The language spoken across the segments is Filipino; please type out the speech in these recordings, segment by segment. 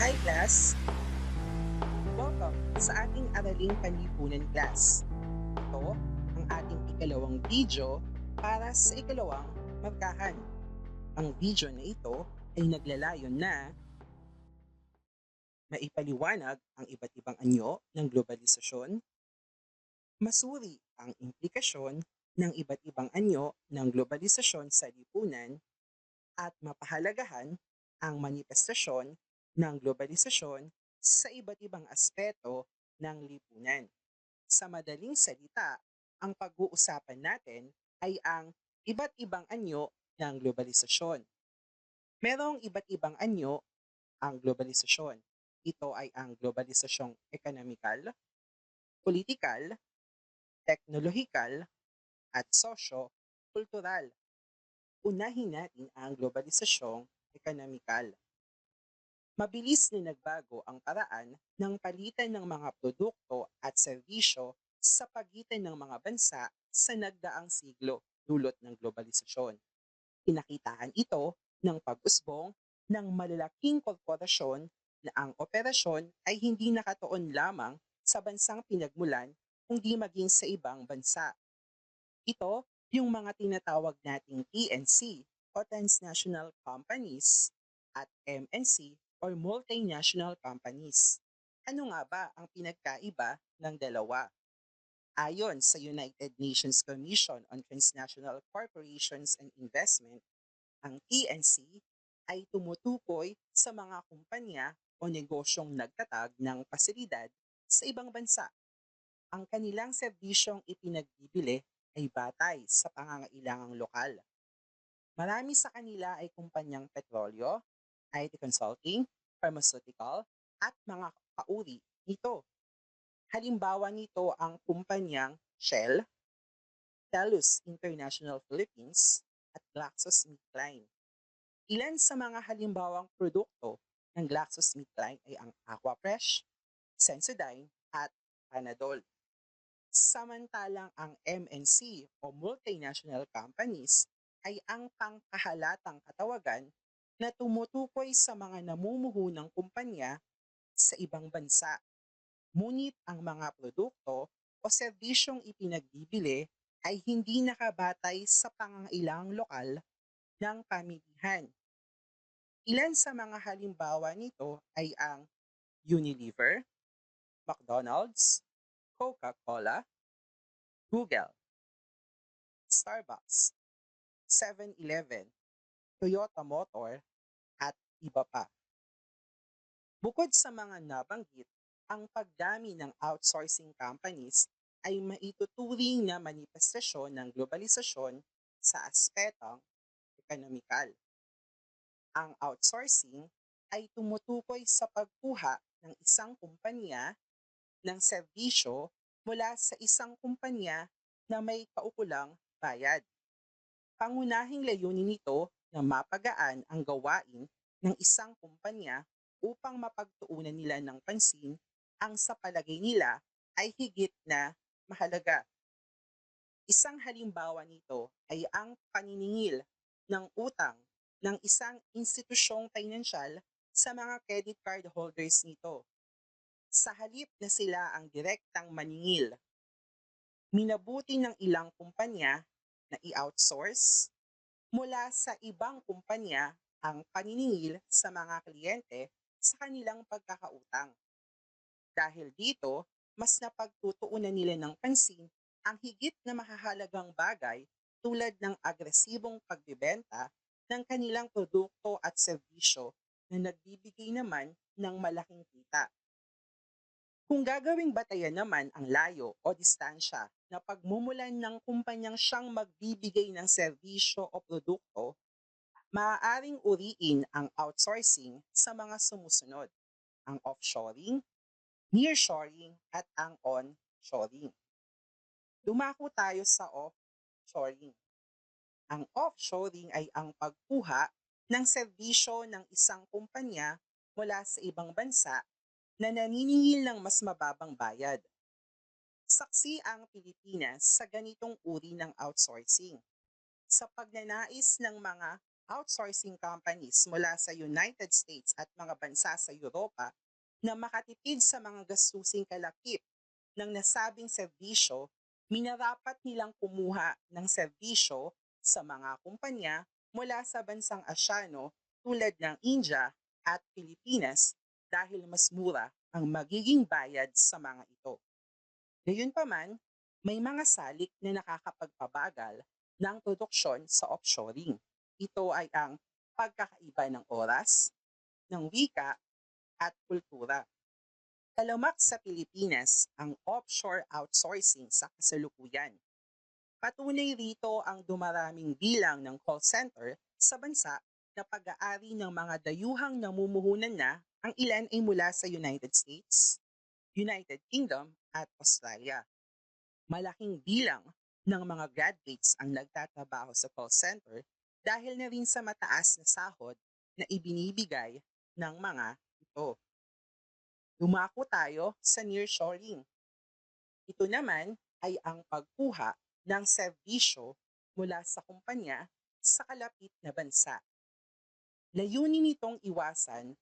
Hi class! Welcome sa ating Araling Panlipunan class. Ito ang ating ikalawang video para sa ikalawang markahan. Ang video na ito ay naglalayon na maipaliwanag ang iba't ibang anyo ng globalisasyon, masuri ang implikasyon ng iba't ibang anyo ng globalisasyon sa lipunan, at mapahalagahan ang manifestasyon ng globalisasyon sa iba't ibang aspeto ng lipunan. Sa madaling salita, ang pag-uusapan natin ay ang iba't ibang anyo ng globalisasyon. Merong iba't ibang anyo ang globalisasyon. Ito ay ang globalisasyong ekonomikal, politikal, teknolohikal, at sosyo-kultural. Unahin natin ang globalisasyong ekonomikal mabilis na nagbago ang paraan ng palitan ng mga produkto at serbisyo sa pagitan ng mga bansa sa nagdaang siglo dulot ng globalisasyon. Pinakitaan ito ng pag-usbong ng malalaking korporasyon na ang operasyon ay hindi nakatuon lamang sa bansang pinagmulan kundi maging sa ibang bansa. Ito yung mga tinatawag nating TNC o transnational companies at MNC or multinational companies. Ano nga ba ang pinagkaiba ng dalawa? Ayon sa United Nations Commission on Transnational Corporations and Investment, ang TNC ay tumutukoy sa mga kumpanya o negosyong nagtatag ng pasilidad sa ibang bansa. Ang kanilang serbisyong ipinagbibili ay batay sa pangangailangang lokal. Marami sa kanila ay kumpanyang petrolyo, IT consulting, pharmaceutical, at mga kauri nito. Halimbawa nito ang kumpanyang Shell, Telus International Philippines, at GlaxoSmithKline. Ilan sa mga halimbawang produkto ng GlaxoSmithKline ay ang Aquafresh, Sensodyne, at Panadol. Samantalang ang MNC o multinational companies ay ang pangkahalatang katawagan na tumutukoy sa mga namumuho ng kumpanya sa ibang bansa. Ngunit ang mga produkto o serbisyong ipinagbibili ay hindi nakabatay sa pangangailangang lokal ng pamilihan. Ilan sa mga halimbawa nito ay ang Unilever, McDonald's, Coca-Cola, Google, Starbucks, 7-Eleven, Toyota Motor, iba pa. Bukod sa mga nabanggit, ang pagdami ng outsourcing companies ay maituturing na manifestasyon ng globalisasyon sa aspetong ekonomikal. Ang outsourcing ay tumutukoy sa pagkuha ng isang kumpanya ng serbisyo mula sa isang kumpanya na may kaukulang bayad. Pangunahing layunin nito na mapagaan ang gawain ng isang kumpanya upang mapagtuunan nila ng pansin ang sa palagay nila ay higit na mahalaga. Isang halimbawa nito ay ang paniningil ng utang ng isang institusyong pinansyal sa mga credit card holders nito. Sa halip na sila ang direktang maningil, minabuti ng ilang kumpanya na i-outsource mula sa ibang kumpanya ang paniningil sa mga kliyente sa kanilang pagkakautang. Dahil dito, mas napagtutuunan nila ng pansin ang higit na mahahalagang bagay tulad ng agresibong pagbibenta ng kanilang produkto at serbisyo na nagbibigay naman ng malaking kita. Kung gagawing batayan naman ang layo o distansya na pagmumulan ng kumpanyang siyang magbibigay ng serbisyo o produkto, maaaring uriin ang outsourcing sa mga sumusunod, ang offshoring, nearshoring, at ang onshoring. Dumako tayo sa offshoring. Ang offshoring ay ang pagkuha ng serbisyo ng isang kumpanya mula sa ibang bansa na naniningil ng mas mababang bayad. Saksi ang Pilipinas sa ganitong uri ng outsourcing. Sa pagnanais ng mga outsourcing companies mula sa United States at mga bansa sa Europa na makatipid sa mga gastusing kalakip ng nasabing serbisyo, minarapat nilang kumuha ng serbisyo sa mga kumpanya mula sa bansang Asyano tulad ng India at Pilipinas dahil mas mura ang magiging bayad sa mga ito. Gayunpaman, may mga salik na nakakapagpabagal ng produksyon sa offshoring. Ito ay ang pagkakaiba ng oras, ng wika at kultura. Talamak sa Pilipinas ang offshore outsourcing sa kasalukuyan. Patunay rito ang dumaraming bilang ng call center sa bansa na pag-aari ng mga dayuhang namumuhunan na ang ilan ay mula sa United States, United Kingdom at Australia. Malaking bilang ng mga graduates ang nagtatrabaho sa call center dahil na rin sa mataas na sahod na ibinibigay ng mga ito. Dumako tayo sa nearshoring. Ito naman ay ang pagkuha ng serbisyo mula sa kumpanya sa kalapit na bansa. Layunin nitong iwasan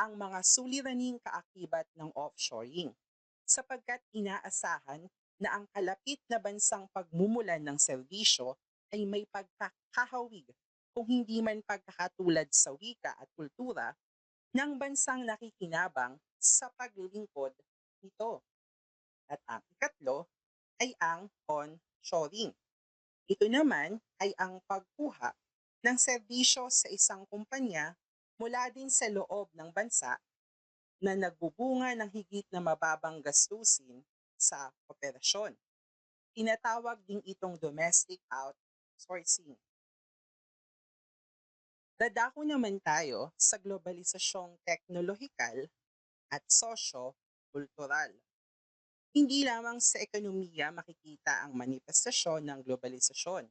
ang mga suliraning kaakibat ng offshoring sapagkat inaasahan na ang kalapit na bansang pagmumulan ng serbisyo ay may pagkakahawig kung hindi man pagkakatulad sa wika at kultura ng bansang nakikinabang sa paglilingkod nito. At ang ikatlo ay ang onshoring. Ito naman ay ang pagkuha ng serbisyo sa isang kumpanya mula din sa loob ng bansa na nagbubunga ng higit na mababang gastusin sa operasyon. Tinatawag din itong domestic outsourcing. Dadako naman tayo sa globalisasyong teknolohikal at sosyo-kultural. Hindi lamang sa ekonomiya makikita ang manifestasyon ng globalisasyon.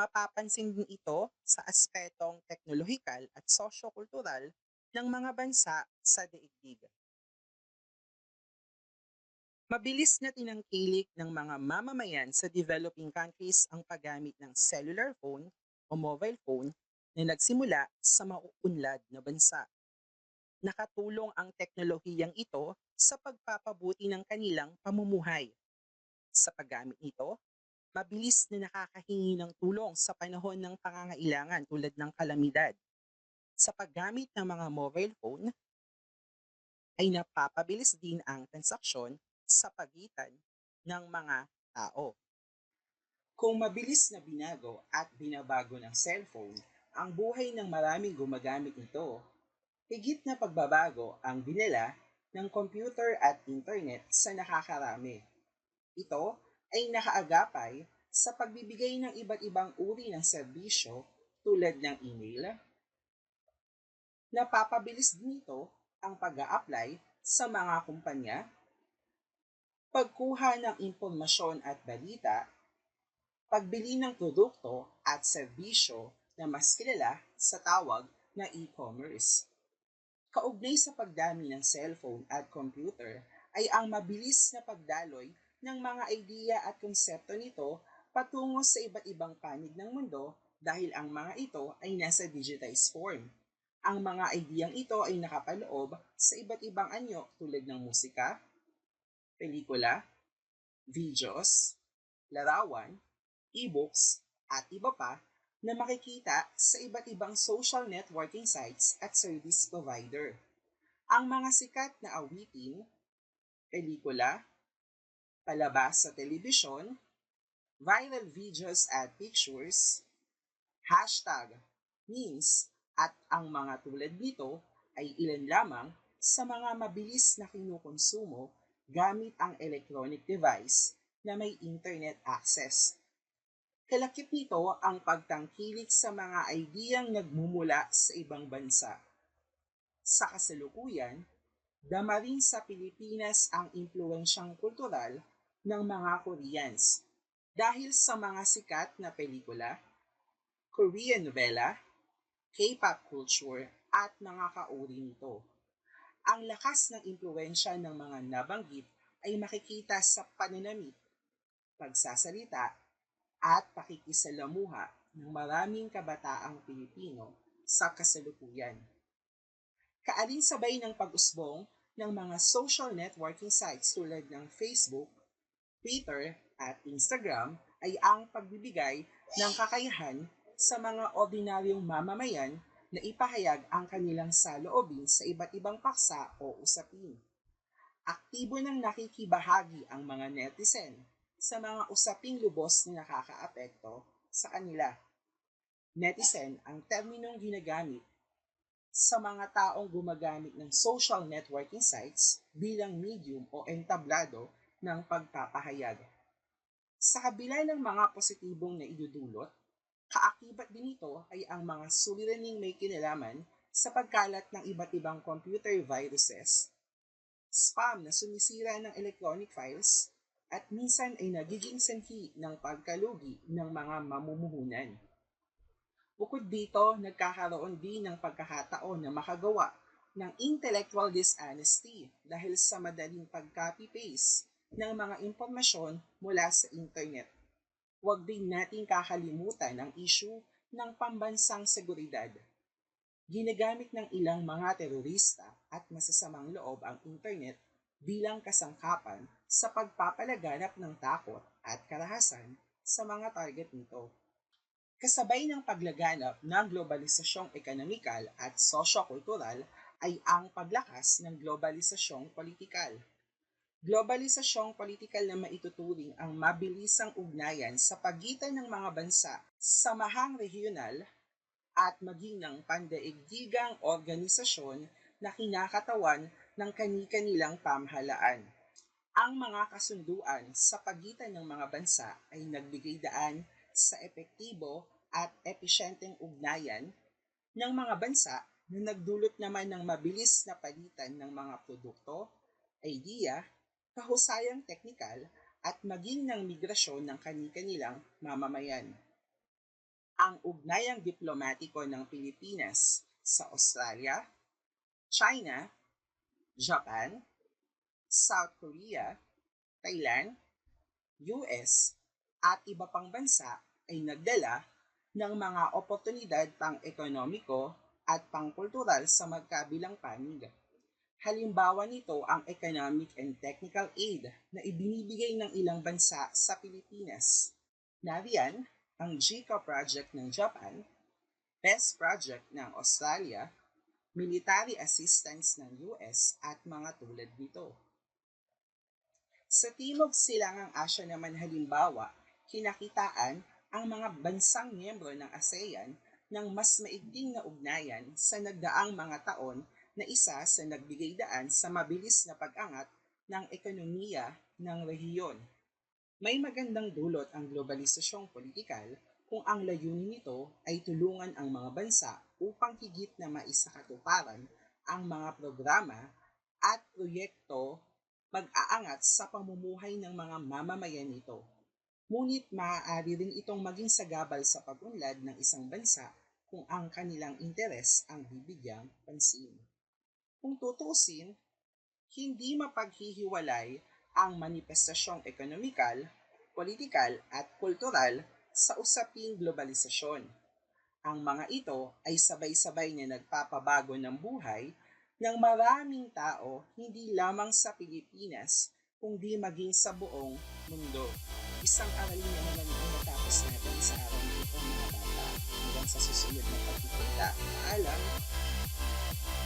Mapapansin din ito sa aspetong teknolohikal at sosyo-kultural ng mga bansa sa daigdig. Mabilis na tinangkilik ng mga mamamayan sa developing countries ang paggamit ng cellular phone o mobile phone na nagsimula sa mauunlad na bansa. Nakatulong ang teknolohiyang ito sa pagpapabuti ng kanilang pamumuhay. Sa paggamit nito, mabilis na nakakahingi ng tulong sa panahon ng pangangailangan tulad ng kalamidad. Sa paggamit ng mga mobile phone, ay napapabilis din ang transaksyon sa pagitan ng mga tao. Kung mabilis na binago at binabago ng cellphone ang buhay ng maraming gumagamit nito, higit na pagbabago ang binala ng computer at internet sa nakakarami. Ito ay nakaagapay sa pagbibigay ng iba't ibang uri ng serbisyo tulad ng email. Napapabilis din ito ang pag apply sa mga kumpanya pagkuha ng impormasyon at balita, pagbili ng produkto at serbisyo na mas kilala sa tawag na e-commerce. Kaugnay sa pagdami ng cellphone at computer ay ang mabilis na pagdaloy ng mga idea at konsepto nito patungo sa iba't ibang panig ng mundo dahil ang mga ito ay nasa digitized form. Ang mga ideyang ito ay nakapaloob sa iba't ibang anyo tulad ng musika, pelikula, videos, larawan, e-books, at iba pa na makikita sa iba't ibang social networking sites at service provider. Ang mga sikat na awitin, pelikula, palabas sa telebisyon, viral videos at pictures, hashtag, memes, at ang mga tulad nito ay ilan lamang sa mga mabilis na kinukonsumo gamit ang electronic device na may internet access. Kalakip nito ang pagtangkilik sa mga ideyang nagmumula sa ibang bansa. Sa kasalukuyan, dama rin sa Pilipinas ang impluensyang kultural ng mga Koreans dahil sa mga sikat na pelikula, Korean novela, K-pop culture at mga kauri nito. Ang lakas ng impluensya ng mga nabanggit ay makikita sa pananamit, pagsasalita, at pakikisalamuha ng maraming kabataang Pilipino sa kasalukuyan. Kaalinsabay ng pag-usbong ng mga social networking sites tulad ng Facebook, Twitter at Instagram ay ang pagbibigay ng kakayahan sa mga ordinaryong mamamayan na ipahayag ang kanilang saloobin sa iba't ibang paksa o usapin. Aktibo nang nakikibahagi ang mga netizen sa mga usaping lubos na nakakaapekto sa kanila. Netizen ang terminong ginagamit sa mga taong gumagamit ng social networking sites bilang medium o entablado ng pagpapahayag. Sa kabila ng mga positibong naidudulot, kaakibat din ito ay ang mga suliraning may kinalaman sa pagkalat ng iba't ibang computer viruses, spam na sumisira ng electronic files, at minsan ay nagiging sanhi ng pagkalugi ng mga mamumuhunan. Bukod dito, nagkakaroon din ng pagkakataon na makagawa ng intellectual dishonesty dahil sa madaling pag-copy-paste ng mga impormasyon mula sa internet. Huwag din nating kakalimutan ang issue ng pambansang seguridad. Ginagamit ng ilang mga terorista at masasamang loob ang internet bilang kasangkapan sa pagpapalaganap ng takot at karahasan sa mga target nito. Kasabay ng paglaganap ng globalisasyong ekonomikal at sosyo-kultural ay ang paglakas ng globalisasyong politikal. Globalisasyong politikal na maituturing ang mabilisang ugnayan sa pagitan ng mga bansa sa mahang regional at maging ng pandaigdigang organisasyon na kinakatawan ng kani-kanilang pamahalaan. Ang mga kasunduan sa pagitan ng mga bansa ay nagbigay daan sa epektibo at episyenteng ugnayan ng mga bansa na nagdulot naman ng mabilis na palitan ng mga produkto, idea, kahusayang teknikal at maging ng migrasyon ng kani-kanilang mamamayan. Ang ugnayang diplomatiko ng Pilipinas sa Australia, China, Japan, South Korea, Thailand, US, at iba pang bansa ay nagdala ng mga oportunidad pang-ekonomiko at pang-kultural sa magkabilang panig. Halimbawa nito ang economic and technical aid na ibinibigay ng ilang bansa sa Pilipinas. Nariyan ang JICA project ng Japan, PES project ng Australia, military assistance ng US at mga tulad nito. Sa Timog Silangang Asya naman halimbawa, kinakitaan ang mga bansang miyembro ng ASEAN ng mas maigting na ugnayan sa nagdaang mga taon na isa sa nagbigay daan sa mabilis na pag-angat ng ekonomiya ng rehiyon. May magandang dulot ang globalisasyong politikal kung ang layunin nito ay tulungan ang mga bansa upang higit na maisakatuparan ang mga programa at proyekto mag-aangat sa pamumuhay ng mga mamamayan nito. Ngunit maaari rin itong maging sagabal sa pag-unlad ng isang bansa kung ang kanilang interes ang bibigyang pansin. Kung tutusin, hindi mapaghihiwalay ang manifestasyong ekonomikal, politikal at kultural sa usaping globalisasyon. Ang mga ito ay sabay-sabay na nagpapabago ng buhay ng maraming tao hindi lamang sa Pilipinas kundi maging sa buong mundo. Isang aralin naman ang natapos natin sa araw na ito mga bata. Hanggang sa susunod na pagkikita. Paalam!